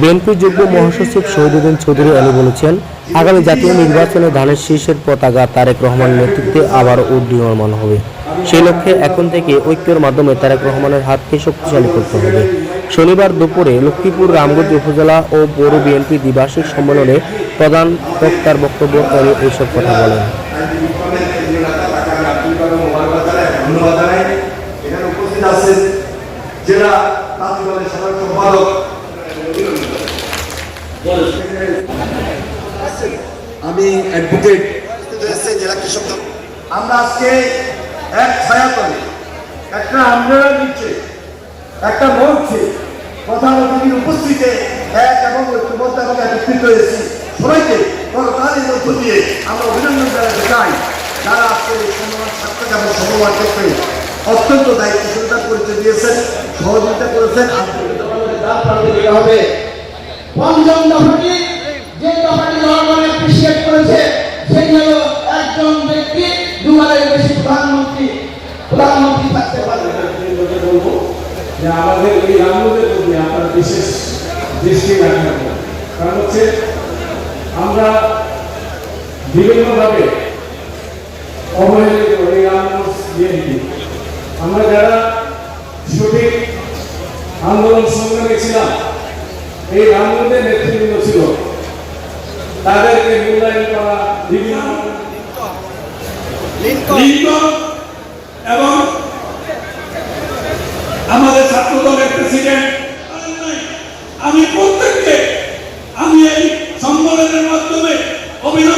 BNP যুগ্ম মহাসচিব শহীদুদ্দিন চৌধুরী আলী বলেছেন, আগামী জাতীয় নির্বাচনে ধানের শীর্ষের পতাকা তারেক রহমানের নেতৃত্বে আবার উড্ডীয়মান হবে। সেই লক্ষ্যে এখন থেকে ঐক্যের মাধ্যমে তারেক রহমানের হাতকে শক্তিশালী করতে হবে। শনিবার দুপুরে লক্ষ্মীপুর রামগঞ্জ উপজেলা ও পৌর বিএনপি দ্বিবার্ষিক সম্মেলনে প্রধান বক্তার বক্তব্য করে এইসব কথা বলেন। জানাই এখানে উপস্থিত আছেন জেলা তাঁতি দলের সাধারণ সম্পাদক আমি অ্যাডভোকেট আমরা আজকে এক ছায়াতলে একটা আন্দোলন নিচ্ছে, একটা মঞ্চে প্রধান অতিথির উপস্থিতিতে এক এবং ঐক্যবদ্ধ এবং একত্রিত হয়েছি। সবাইকে করতালির মধ্য দিয়ে আমরা অভিনন্দন জানাতে চাই। যারা আজকে সম্মান সার্থক এবং সমবাদ ক্ষেত্রে অত্যন্ত দায়িত্বশীলতার পরিচয় দিয়েছেন, সহযোগিতা করেছেন দিতে হবে। পঞ্চম দফাটি যে দফাটি জনগণ অ্যাপ্রিসিয়েট করেছে, সেই হলো একজন ব্যক্তি দুবারের বেশি প্রধানমন্ত্রী। প্রধানমন্ত্রী থাকতে পারবে বলব যে আমাদের এই রান্নাদের প্রতি আপনার বিশেষ দৃষ্টি রাখবেন কারণ হচ্ছে আমরা বিভিন্নভাবে অবহেলিত এই রান্না বিএনপি। আমরা যারা সঠিক আন্দোলন সংগ্রামে ছিলাম এই নেতৃবৃন্দ ছিল। তাদেরকে মূল্যায়ন করা বিভিন্ন এবং আমাদের ছাত্র দলের প্রেসিডেন্ট আমি প্রত্যেককে আমি এই সম্মেলনের মাধ্যমে অভিনন্দন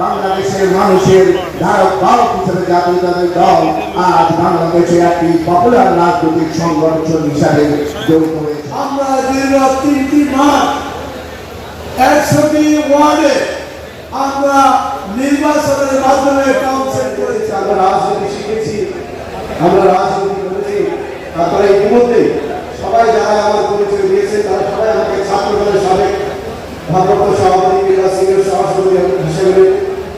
বাংলাদেশের মানুষের দল আজ বাংলাদেশে একটি পপুলার রাজনৈতিক সংগঠন হিসাবে আমরা রাজনীতি শিখেছি, আমরা রাজনীতি করেছি। তারপরে ইতিমধ্যে সবাই যারা আমার পরিচয় দিয়েছে, তারা সবাই আমাকে ছাত্র দলের সাবেক ভারপ্রাপ্ত সভাপতি সভাপতি হিসেবে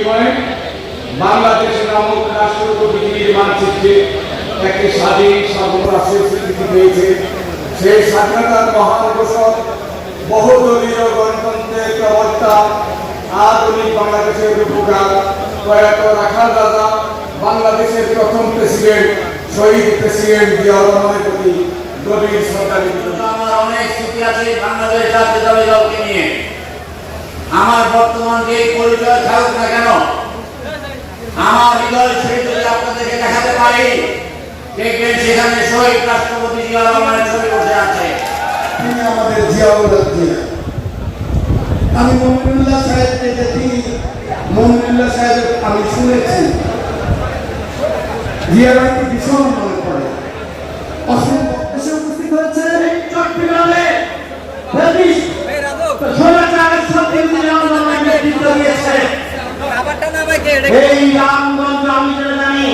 বিনিময়ে বাংলাদেশের নামক রাষ্ট্র প্রতিনিধির মানচিত্রে একটি স্বাধীন সর্বরাষ্ট্রের স্বীকৃতি পেয়েছে, সেই স্বাধীনতার মহান বহুদলীয় গণতন্ত্রের প্রবক্তা আধুনিক বাংলাদেশের রূপকার প্রয়াত রাখাল দাদা, বাংলাদেশের প্রথম প্রেসিডেন্ট, শহীদ প্রেসিডেন্ট জিয়াউর রহমানের প্রতি গভীর শ্রদ্ধা আমার অনেক স্মৃতি আছে বাংলাদেশ জাতীয়তাবাদী দলকে নিয়ে। আমার বর্তমান যে পরিচয় থাকুক না কেন, আমার হৃদয় ছবি যদি আপনাদেরকে দেখাতে পারি, দেখবেন সেখানে শহীদ রাষ্ট্রপতি জিয়া রহমানের ছবি বসে আছে। তিনি আমাদের জিয়াউর রহমান আমি মমিনুল্লাহ সাহেবকে দেখি মমিনুল্লাহ সাহেব আমি শুনেছি। জিয়া রহমানকে ভীষণ মনে পড়ে। অসংখ্য রামগঞ্জ আমি যেটা জানি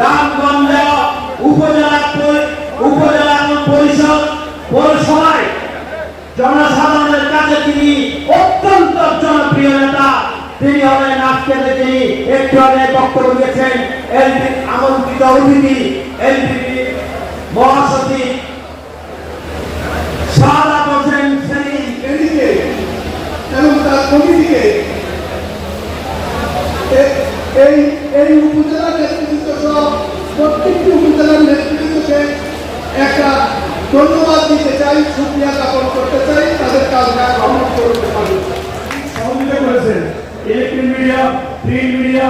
রামগঞ্জ উপজেলা উপজেলা পরিষদ, পৌরসভায় জনসাধারণের কাছে তিনি অত্যন্ত জনপ্রিয় নেতা। তিনি হলেন আজকে তিনি একটু আগে বক্তব্য দিয়েছেন এলপি আমন্ত্রিত অতিথি এলপিপি মহাসচিব সারা হোসেন সেলিম। এদিকে, এবং তার কমিটিকে এই এই উপজেলার নেতৃত্ব সহ প্রত্যেকটি উপজেলার নেতৃত্বকে একটা ধন্যবাদ দিতে চাই সুক্রিয়া জ্ঞাপন করতে চাই তাদের কাজটা গ্রহণ করতে পারি। সহযোগিতা করেছেন ইলেকট্রিক মিডিয়া প্রিন্ট মিডিয়া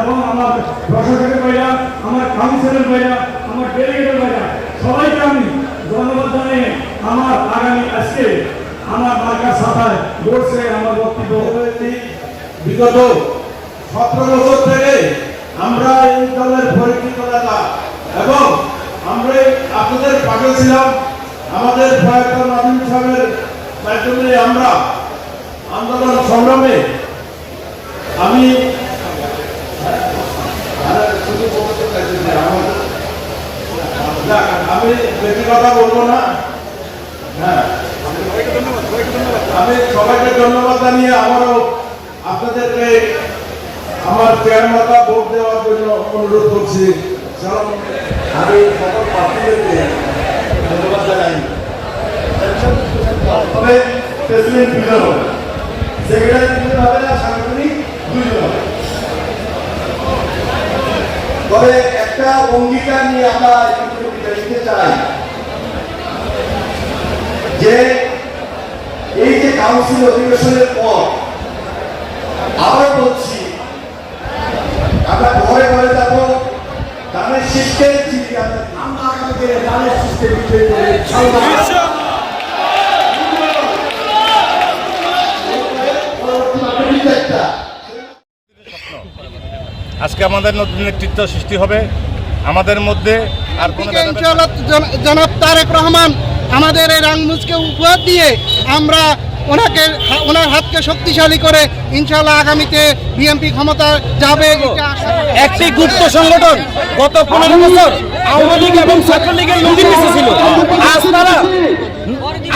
এবং আমার প্রশাসনের ভাইরা আমার কাউন্সিলর ভাইরা আমার ডেলিগেটের ভাইরা সবাইকে আমি ধন্যবাদ জানিয়ে আমার আগামী আজকে আমার মার্কার সাথায় বলছে আমার বক্তব্য বিগত সতেরো বছর থেকে আমরা এই দলের পরিচিত নেতা এবং আমরা আপনাদের পাশে ছিলাম আমাদের প্রয়াত নবীন সাহেবের মাধ্যমে আমরা আন্দোলন সংগ্রামে আমি আমি বেশি কথা বলব না। হ্যাঁ। আমি সবাইকে ধন্যবাদ জানিয়ে আমারও আপনাদেরকে আমার চেয়ারমাতা ভোট দেওয়ার জন্য অনুরোধ করছি। আমি সকল ধন্যবাদ জানাই। তবে প্রেসিডেন্ট দুজন হবে। সেক্রেটারি দুজন হবে না সাংগঠনিক দুজন হবে। তবে একটা অঙ্গীকার নিয়ে আমরা নিতে চাই যে, এই যে কাউন্সিল অধিবেশনের পর আবার বলছি আমরা ঘরে ঘরে যাব ধানের শীষকে চিঠি আমরা- আমরা আগামী দিনে ধানের আজকে আমাদের নতুন নেতৃত্ব সৃষ্টি হবে। আমাদের মধ্যে আর জনাব তারেক রহমান আমাদের এই রাংমুজকে উপহার দিয়ে আমরা ওনাকে ওনার হাতকে শক্তিশালী করে ইনশাআল্লাহ আগামীতে বিএনপি ক্ষমতা যাবে। একটি গুপ্ত সংগঠন গত পনেরো বছর আওয়ামী লীগ এবং ছাত্রলীগের নদীর নিচে ছিল আজ তারা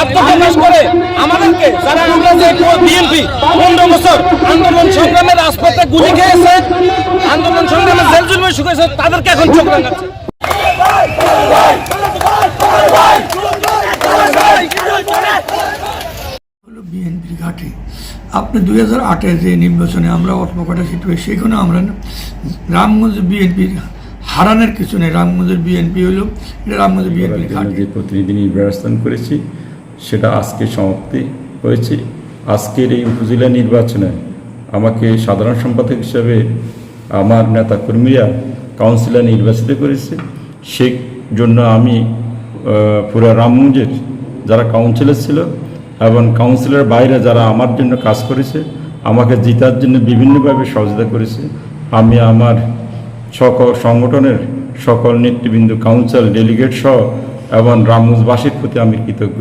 আত্মপ্রকাশ করে আমাদেরকে যারা আমরা যে বিএনপি পনেরো বছর আন্দোলন সংগ্রামের রাজপথে গুলি খেয়েছে আন্দোলন সংগ্রামে জেল জুলমে শুকেছে তাদেরকে এখন চোখ রাঙাচ্ছে হলো বিএনপির ঘাঁটি আপনি দুই হাজার আটের যে নির্বাচনে আমরা অল্প কটা সিট পাই সেখানে আমরা রামগঞ্জ বিএনপির হারানের কিছু নেই। রামগঞ্জের বিএনপি হলো এটা রামগঞ্জের বিএনপির যে প্রতিনিধি নির্বাচন করেছি সেটা আজকে সমাপ্তি হয়েছে। আজকের এই উপজেলা নির্বাচনে আমাকে সাধারণ সম্পাদক হিসাবে আমার নেতা কর্মীরা কাউন্সিলর নির্বাচিত করেছে। সেই জন্য আমি পুরো রামগঞ্জের যারা কাউন্সিলর ছিল এবং কাউন্সিলের বাইরে যারা আমার জন্য কাজ করেছে, আমাকে জিতার জন্য বিভিন্নভাবে সহযোগিতা করেছে। আমি আমার সকল সংগঠনের সকল নেতৃবৃন্দ কাউন্সিল ডেলিগেট সহ এবং রামগঞ্জবাসীর প্রতি আমি কৃতজ্ঞ।